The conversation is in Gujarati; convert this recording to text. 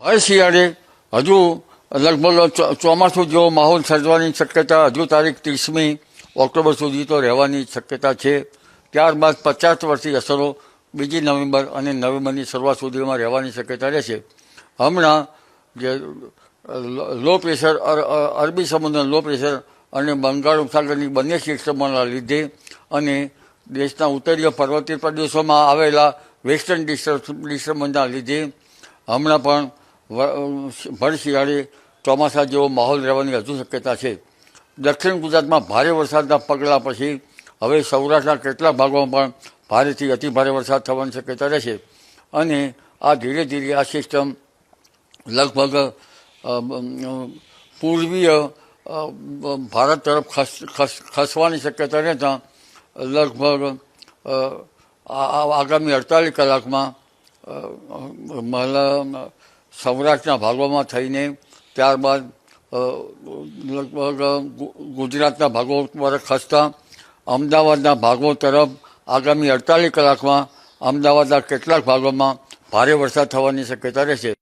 હવે શિયાળે હજુ લગભગ ચોમાસું જેવો માહોલ સર્જવાની શક્યતા હજુ તારીખ ત્રીસમી ઓક્ટોબર સુધી તો રહેવાની શક્યતા છે. ત્યારબાદ પચાસ વર્ષની અસરો બીજી નવેમ્બર અને નવેમ્બરની શરૂઆત સુધીમાં રહેવાની શક્યતા રહેશે. હમણાં જે, લો પ્રેશર અર- અર- અરબી સમુદ્રના લો પ્રેશર અને બંગાળ ઉપસાગરની બંને સિસ્ટમોના લીધે અને દેશના ઉત્તરીય પર્વતીય પ્રદેશોમાં આવેલા વેસ્ટર્ન ડિસ્ટર્બન્સના લીધે હમણાં પણ ભર શિયાળે ચોમાસા જેવો માહોલ રહેવાની હજુ શક્યતા છે. દક્ષિણ ગુજરાતમાં ભારે વરસાદના પગલા પછી હવે સૌરાષ્ટ્રના કેટલાક ભાગોમાં પણ ભારેથી અતિભારે વરસાદ થવાની શક્યતા રહેશે. અને આ ધીરે ધીરે આ સિસ્ટમ લગભગ પૂર્વીય ભારત તરફ ખસ, ખસ- ખસવાની શક્યતા રહેતા લગભગ આગામી અડતાલીસ કલાકમાં મતલબ સૌરાષ્ટ્રના ભાગોમાં થઈને ત્યારબાદ લગભગ ગુજરાતના ભાગો પર ખસતા અમદાવાદના ભાગો તરફ આગામી અડતાલીસ કલાકમાં અમદાવાદના કેટલાક ભાગોમાં ભારે વરસાદ થવાની શક્યતા રહેશે.